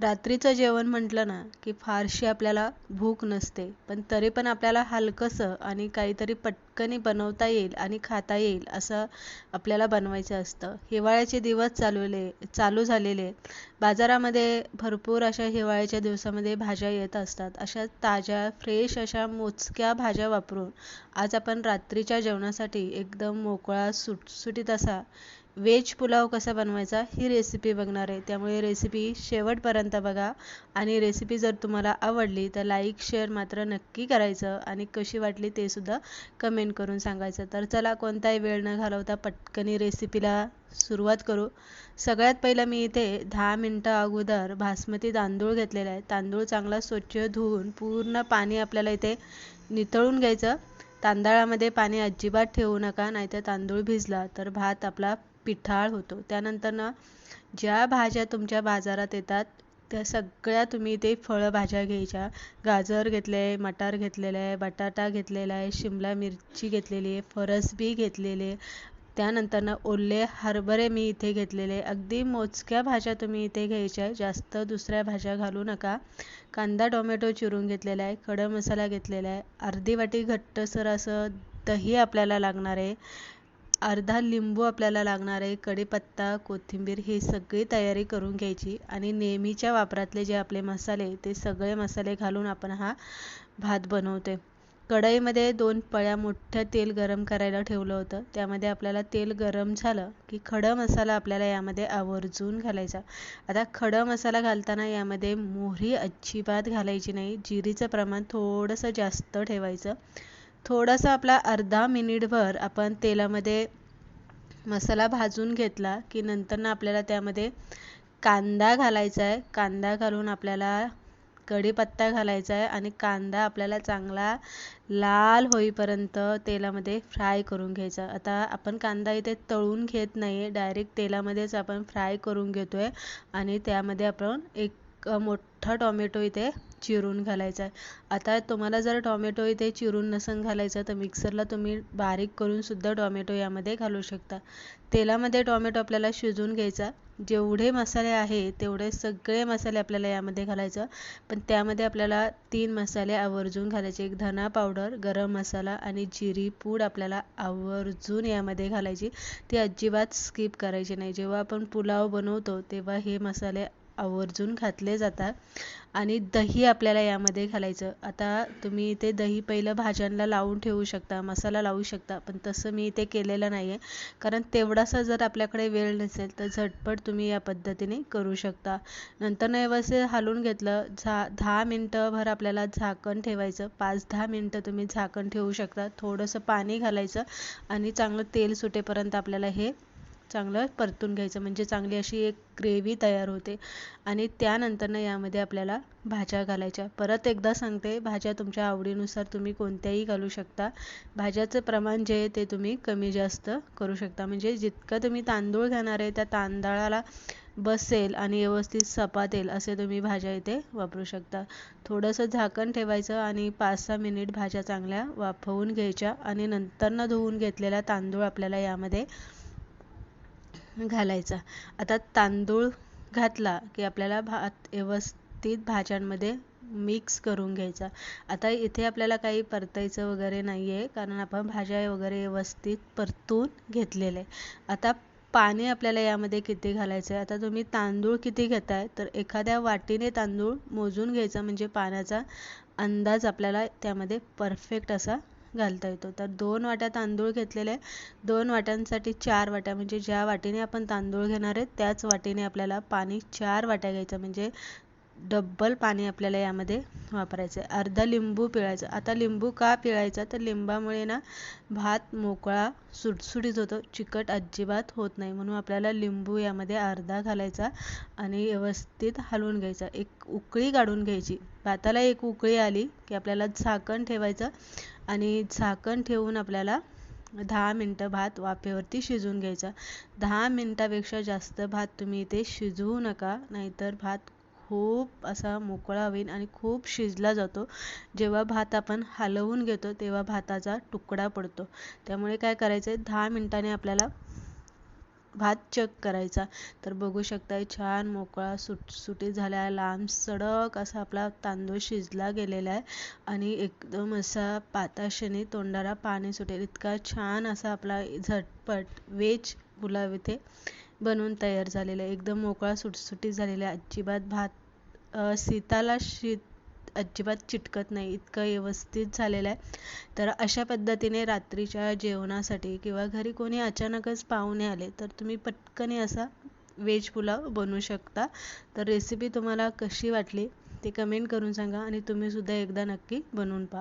रात्रीचं जेवण म्हटलं ना की फारशी आपल्याला भूक नसते. पण तरी पण आपल्याला हलकंसं आणि काहीतरी पटकनी बनवता येईल आणि खाता येईल असं आपल्याला बनवायचं असतं. हिवाळ्याचे दिवस चालवले चालू झालेले. बाजारामध्ये भरपूर अशा हिवाळ्याच्या दिवसामध्ये भाज्या येत असतात. अशा ताज्या फ्रेश अशा मोजक्या भाज्या वापरून आज आपण रात्रीच्या जेवणासाठी एकदम मोकळा सुटसुटीत असा व्हेज पुलाव कसा बनवायचा ही रेसिपी बघणार आहे. त्यामुळे रेसिपी शेवटपर्यंत बघा. आणि रेसिपी जर तुम्हाला आवडली तर लाईक शेअर मात्र नक्की करायचं. आणि कशी वाटली ते सुद्धा कमेंट करून सांगायचं. तर चला कोणताही वेळ न घालवता पटकनी रेसिपीला सुरुवात करू. सगळ्यात पहिलं मी इथे दहा मिनटं अगोदर बासमती तांदूळ घेतलेला आहे. तांदूळ चांगला स्वच्छ धुवून पूर्ण पाणी आपल्याला इथे नितळून घ्यायचं. तांदळामध्ये पाणी अजिबात ठेवू नका नाहीतर तांदूळ भिजला तर भात आपला पिठाळ होतो. त्यानंतर ना ज्या भाज्या तुमच्या बाजारात येतात त्या सगळ्या तुम्ही ते फळभाज्या घ्यायच्या. गाजर घेतले आहे मटार घेतलेलं आहे बटाटा घेतलेला आहे शिमला मिरची घेतलेली आहे फरसबी घेतलेले त्यानंतर ना ओले हरभरे मी इथे घेतलेले अगदी मोजक्या भाज्या तुम्ही इथे घ्यायच्या आहे जास्त दुसऱ्या भाज्या घालू नका. कांदा टोमॅटो चिरून घेतलेला आहे. खडं मसाला घेतलेला आहे. अर्धी वाटी घट्टसर असं दही आपल्याला लागणार आहे. अर्धा लिंबू आपल्याला लागणार आहे कढीपत्ता कोथिंबीर हे सगळी तयारी करून घ्यायची आणि नेहमीच्या वापरातले जे आपले मसाले ते सगळे मसाले घालून आपण हा भात बनवते कढईमध्ये दोन पळ्या मोठं तेल गरम करायला ठेवलं होतं. त्यामध्ये आपल्याला तेल गरम झालं की खडं मसाला आपल्याला यामध्ये आवर्जून घालायचा. आता खडं मसाला घालताना यामध्ये मोहरी अजिबात घालायची नाही. जिरीचं प्रमाण थोडंसं जास्त ठेवायचं. थोडासा आपला अर्धा मिनिटभर आपण तेलामध्ये मसाला भाजून घेतला की नंतर ना आपल्याला त्यामध्ये कांदा घालायचा आहे. कांदा घालून आपल्याला कढीपत्ता घालायचा आहे आणि कांदा आपल्याला चांगला लाल होईपर्यंत तेलामध्ये फ्राय करून घ्यायचा. आता आपण कांदा इथे तळून घेत नाही आहे डायरेक्ट तेलामध्येच आपण फ्राय करून घेतो आहे आणि त्यामध्ये आपण एक मोठा टॉमॅटो इथे चिरून घालायचा आहे. आता तुम्हाला जर टॉमॅटो इथे चिरून नसन घालायचं तर मिक्सरला तुम्ही बारीक करून सुद्धा टॉमॅटो यामध्ये घालू शकता. तेलामध्ये टॉमॅटो आपल्याला शिजवून घ्यायचा जेवढे मसाले आहे तेवढे सगळे मसाले आपल्याला यामध्ये घालायचं पण त्यामध्ये आपल्याला तीन मसाले आवर्जून घालायचे. एक धना पावडर गरम मसाला आणि जिरी पूड आपल्याला आवर्जून यामध्ये घालायची. ती अजिबात स्किप करायची नाही. जेव्हा आपण पुलाव बनवतो तेव्हा हे मसाले आवर्जून घातले जातात. आणि दही आपल्याला यामध्ये घालायचं. आता तुम्ही इथे दही पहिलं भाज्यांना लावून ठेवू शकता मसाला लावू शकता पण तसं मी इथे केलेलं नाही आहे कारण तेवढासा जर आपल्याकडे वेळ नसेल तर झटपट तुम्ही या पद्धतीने करू शकता. नंतर न व्यवस्थित हालून घेतलं झा दहा मिनटंभर आपल्याला झाकण ठेवायचं. पाच दहा मिनटं तुम्ही झाकण ठेवू शकता. थोडंसं पाणी घालायचं आणि चांगलं तेल सुटेपर्यंत आपल्याला हे चांगलं परतून घ्यायचं. म्हणजे चांगली अशी एक ग्रेव्ही तयार होते. आणि त्यानंतरनं यामध्ये आपल्याला भाज्या घालायच्या. परत एकदा सांगते भाज्या तुमच्या आवडीनुसार तुम्ही कोणत्याही घालू शकता. भाज्याचं प्रमाण जे आहे ते तुम्ही कमी जास्त करू शकता. म्हणजे जितकं तुम्ही तांदूळ घेणार आहे त्या तांदळाला बसेल आणि व्यवस्थित सपातेल असे तुम्ही भाज्या इथे वापरू शकता. थोडंसं झाकण ठेवायचं आणि पाच सहा मिनिट भाज्या चांगल्या वाफवून घ्यायच्या. आणि नंतरनं धुवून घेतलेला तांदूळ आपल्याला यामध्ये घालायचा. आता तांदूळ घातला की आपल्याला भात व्यवस्थित भाज्यांमध्ये मिक्स करून घ्यायचा. आता इथे आपल्याला काही परतायचं वगैरे नाही आहे कारण आपण भाज्या वगैरे व्यवस्थित परतून घेतलेले आता पाणी आपल्याला यामध्ये किती घालायचं आहे आता तुम्ही तांदूळ किती घेताय? तर एखाद्या वाटीने तांदूळ मोजून घ्यायचा म्हणजे पाण्याचा अंदाज आपल्याला त्यामध्ये परफेक्ट असा घालता येतो. तर दोन वाट्या तांदूळ घेतलेले दोन वाट्यांसाठी चार वाट्या म्हणजे ज्या वाटीने आपण तांदूळ घेणार आहे त्याच वाटीने आपल्याला पाणी चार वाट्या घ्यायचं म्हणजे डब्बल पाणी आपल्याला यामध्ये वापरायचं आहे अर्धा लिंबू पिळायचं. आता लिंबू का पिळायचा? तर लिंबामुळे ना भात मोकळा सुटसुटीत होतो. चिकट अजिबात होत नाही. म्हणून आपल्याला लिंबू यामध्ये अर्धा घालायचा आणि व्यवस्थित हलवून घ्यायचा. एक उकळी काढून घ्यायची. भाताला एक उकळी आली की आपल्याला झाकण ठेवायचं आणि झाकण ठेवून आपल्याला दहा मिनटं भात वाफेवरती शिजवून घ्यायचा. दहा मिनटापेक्षा जास्त भात तुम्ही इथे शिजवू नका नाहीतर भात खूप असा मोकळा होईल आणि खूप शिजला जातो. जेव्हा भात आपण हलवून घेतो तेव्हा भाताचा तुकडा पडतो. त्यामुळे काय करायचं आहे दहा मिनटाने आपल्याला भात चक करायचा. तर बघू शकताय छान मोकळा सुटसुटीत झाला आहे लांब सडक असा आपला तांदूळ शिजला गेलेला आहे. आणि एकदम असा पाताशनी तोंडाला पाणी सुटेल. इतका छान असा आपला झटपट वेज पुलाव इथे. बनवून तयार झालेला आहे. एकदम मोकळा सुटसुटीत झालेला आहे. अजिबात भात सीताला शीत अजिबात चिटकत नाही. इतकं व्यवस्थित झालेलं आहे. तर अशा पद्धतीने रात्रीच्या जेवणासाठी किंवा घरी कोणी अचानकच पाहुणे आले तर तुम्ही पटकन असा व्हेज पुलाव बनवू शकता. तर रेसिपी तुम्हाला कशी वाटली ते कमेंट करून सांगा आणि तुम्हीसुद्धा एकदा नक्की बनवून पहा.